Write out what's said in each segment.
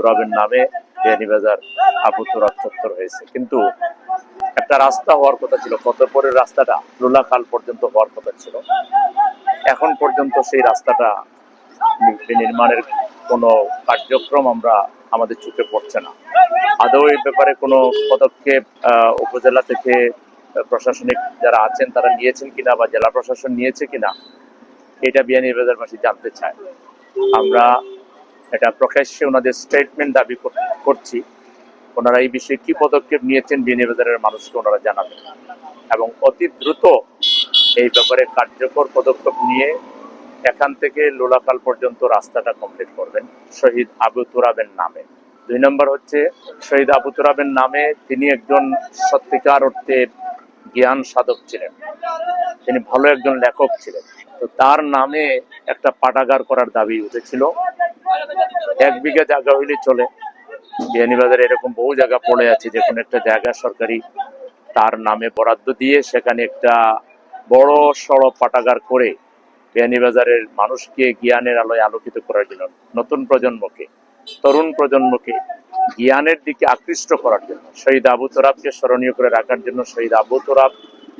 তুরাবের নামে বিয়ানীবাজার আবু তুরাব চত্বর হয়েছে। কিন্তু একটা রাস্তা হওয়ার কথা ছিল কতপরের রাস্তাটা লোলাখাল পর্যন্ত হওয়ার কথা ছিল। এখন পর্যন্ত সেই রাস্তাটা নির্মাণের কোনো কার্যক্রম আমরা আমাদের চোখে পড়ছে না। আদৌ এই ব্যাপারে কোনো পদক্ষেপ উপজেলা থেকে প্রশাসনিক যারা আছেন তারা নিয়েছেন কিনা বা জেলা প্রশাসন নিয়েছে কিনা, এটা বিয়ানীবাজারবাসী জানতে চায়। আমরা এটা প্রকাশ্যে ওনাদের স্টেটমেন্ট দাবি করছি। ওনারা এই বিষয়ে কি পদক্ষেপ নিয়েছেন বিয়ানীবাজারের মানুষকে ওনারা জানাবেন। এবং অতি দ্রুত এই ব্যাপারে কার্যকর পদক্ষেপ নিয়ে এখান থেকে লোলাকাল পর্যন্ত রাস্তাটা কমপ্লিট করবেন। শহীদ আবু তুরাবের নামে। দুই নম্বর হচ্ছে, শহীদ আবু তুরাবের নামে তিনি একজন সত্যিকার অর্থে জ্ঞান সাধক ছিলেন। তিনি ভালো একজন লেখক ছিলেন। তো তার নামে একটা পাঠাগার করার দাবি উঠেছিল। এক বিঘা জায়গা হইলে চলে। বিয়ানীবাজারে এরকম বহু জায়গা পড়ে আছে যে কোনো একটা জায়গা সরকারি তার নামে বরাদ্দ দিয়ে সেখানে একটা বড় সড় পাঠাগার করে বিয়ানীবাজারের মানুষকে জ্ঞানের আলোয় আলোকিত করার জন্য, নতুন প্রজন্মকে, তরুণ প্রজন্মকে জ্ঞানের দিকে আকৃষ্ট করার জন্য, শহীদ আবু তোরাবকে স্মরণীয় করে রাখার জন্য শহীদ আবু তোরাব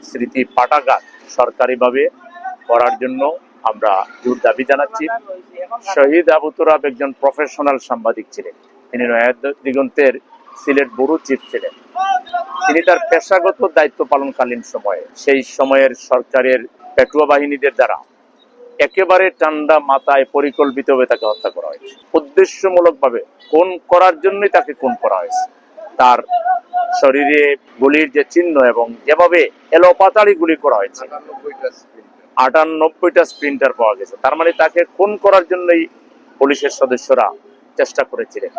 স্মৃতি পাঠাগার সরকারিভাবে করার জন্য আমরা জোর দাবি জানাচ্ছি। শহীদ আবু তোরাব একজন প্রফেশনাল সাংবাদিক ছিলেন। তিনি নয়াদ দিগন্তের সিলেট বড়ু চিফ ছিলেন। তিনি তার পেশাগত দায়িত্ব পালনকালীন সময়ে, সেই সময়ের সরকারের পেটুয়া বাহিনীদের দ্বারা একেবারে ঠান্ডা মাথায় পরিকল্পিতভাবে তাকে হত্যা করা হয়েছে। উদ্দেশ্যমূলকভাবে খুন করার জন্যই তাকে খুন করা হয়েছে? তার শরীরে গুলির যে চিহ্ন এবং যেভাবে এলোপাতাড়ি গুলি করা হয়েছে আটানব্বইটা স্প্রিন্টার পাওয়া গেছে। তার মানে তাকে খুন করার জন্যই পুলিশের সদস্যরা চেষ্টা করেছিলেন।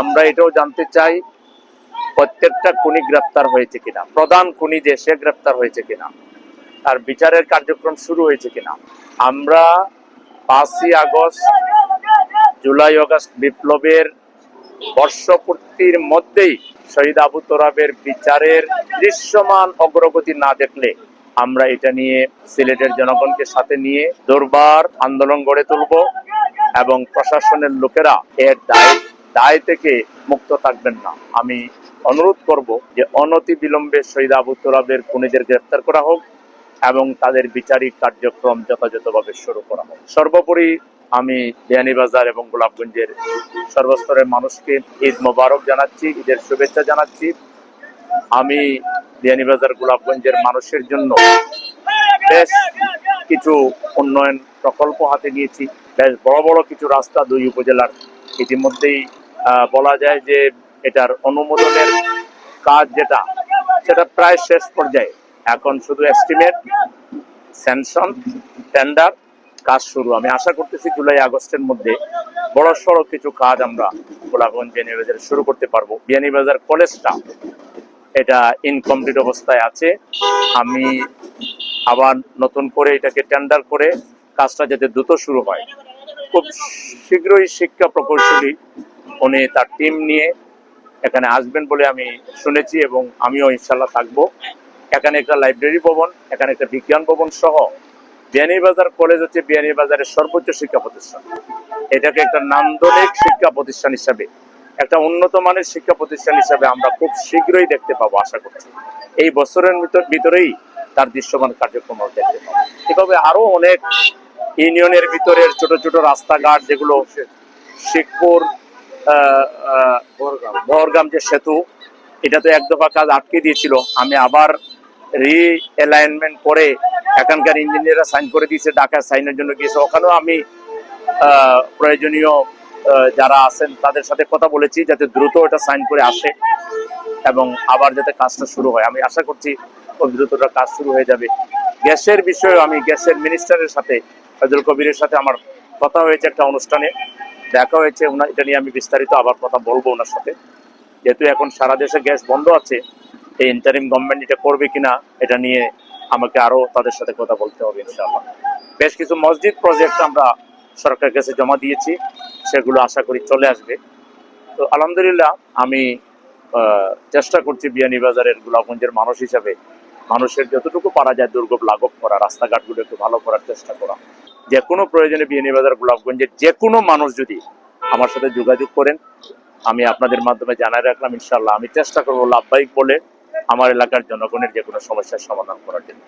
আমরা এটাও জানতে চাই, প্রত্যেকটা খুনি গ্রেপ্তার হয়েছে কিনা? প্রধান খুনি যে, সে গ্রেপ্তার হয়েছে কিনা? তার বিচারের কার্যক্রম শুরু হয়েছে কিনা? আমরা পাঁচই আগস্ট, জুলাই আগস্ট বিপ্লবের বর্ষপূর্তির মধ্যেই শহীদ আবু তোরাবের বিচারের দৃশ্যমান অগ্রগতি না দেখলে আমরা এটা নিয়ে সিলেটের জনগণকে সাথে নিয়ে দরবার আন্দোলন গড়ে তুলব এবং প্রশাসনের লোকেরা এর দায় দায় থেকে মুক্ত থাকবেন না। আমি অনুরোধ করব যে অনতি বিলম্বে শহীদ আবু তোরাবের খুনিদের গ্রেফতার করা হোক এবং তাদের বিচারিক কার্যক্রম যথাযথভাবে শুরু করা হোক। সর্বোপরি আমি বিয়ানীবাজার এবং গোলাপগঞ্জের সর্বস্তরের মানুষকে ঈদ মোবারক জানাচ্ছি, ঈদের শুভেচ্ছা জানাচ্ছি। আমি বিয়ানীবাজার গোলাপগঞ্জের মানুষের জন্য বেশ কিছু উন্নয়ন প্রকল্প হাতে নিয়েছি। বেশ বড় বড় কিছু রাস্তা দুই উপজেলার। ইতিমধ্যেই বলা যায় যে এটার অনুমোদনের কাজ যেটা, সেটা প্রায় শেষ পর্যায়ে। এখন শুধু এস্টিমেট স্যাংশন টেন্ডার কাজ শুরু। আমি আশা করতেছি জুলাই, আগস্টের মধ্যে বড় সড়ো কিছু কাজ আমরা গোলাপগঞ্জ বিয়ানীবাজারে শুরু করতে পারব। বিয়ানীবাজার কলেজটা এটা ইনকমপ্লিট অবস্থায় আছে। আমি আবার নতুন করে এটাকে টেন্ডার করে কাজটা যাতে দ্রুত শুরু হয়। খুব শীঘ্রই শিক্ষা প্রকৌশলী উনি তার টিম নিয়ে এখানে আসবেন বলে আমি শুনেছি এবং আমিও ইনশাল্লাহ থাকব। এখানে একটা লাইব্রেরি ভবন, এখানে একটা বিজ্ঞান ভবন সহ বিয়ানীবাজার কলেজ হচ্ছে বিয়ানীবাজারের সর্বোচ্চ শিক্ষা প্রতিষ্ঠান। এটাকে একটা নান্দনিক শিক্ষা প্রতিষ্ঠান হিসাবে একটা উন্নত মানের শিক্ষা প্রতিষ্ঠান হিসাবে আমরা খুব শীঘ্রই দেখতে পাবো, আশা করছি। এই বছরের ভিতর- ভিতরেই তার দৃশ্যমান কার্যক্রম দেখতে পাবো। এভাবে আরও অনেক ইউনিয়নের ভিতরের ছোট ছোট রাস্তাঘাট যেগুলো শেখপুর বহরগাম। যে সেতু, এটা তো এক দফা কাজ আটকে দিয়েছিল। আমি আবার রি অ্যালাইনমেন্ট করে এখানকার ইঞ্জিনিয়াররা সাইন করে দিয়েছে ঢাকা সাইনের জন্য গিয়েছে। ওখানেও আমি প্রয়োজনীয় যারা আছেন, তাদের সাথে কথা বলেছি যাতে দ্রুত এটা সাইন করে আসে এবং আবার যাতে কাজটা শুরু হয়। আমি আশা করছি খুব দ্রুতটা কাজ শুরু হয়ে যাবে। গ্যাসের বিষয়ে আমি গ্যাসের মিনিস্টারের সাথে, ফজল কবিরের সাথে আমার কথা হয়েছে একটা অনুষ্ঠানে। দেখা হয়েছে ওনার এটা নিয়ে আমি বিস্তারিত আবার কথা বলব ওনার সাথে। যেহেতু এখন সারা দেশে গ্যাস বন্ধ আছে, এই ইন্টারিম গভর্নমেন্ট এটা করবে কিনা, এটা নিয়ে আমাকে আরও তাদের সাথে কথা বলতে হবে ইনশাআল্লাহ। বেশ কিছু মসজিদ প্রজেক্ট আমরা সরকারের কাছে জমা দিয়েছি, সেগুলো আশা করি চলে আসবে। তো আলহামদুলিল্লাহ আমি চেষ্টা করছি বিয়ানীবাজারের গোলাপগঞ্জের মানুষ হিসাবে, মানুষের যতটুকু পারা যায় দুর্গম লাঘব করা, রাস্তাঘাটগুলো একটু ভালো করার চেষ্টা করা। যে কোনো প্রয়োজনে বিয়ানীবাজার গোলাপগঞ্জের যে কোনো মানুষ যদি আমার সাথে যোগাযোগ করেন, আমি আপনাদের মাধ্যমে জানাই রাখলাম ইনশাল্লাহ আমি চেষ্টা করব লাভবাহিক বলে আমার এলাকার জনগণের যে কোনো সমস্যার সমাধান করার জন্য।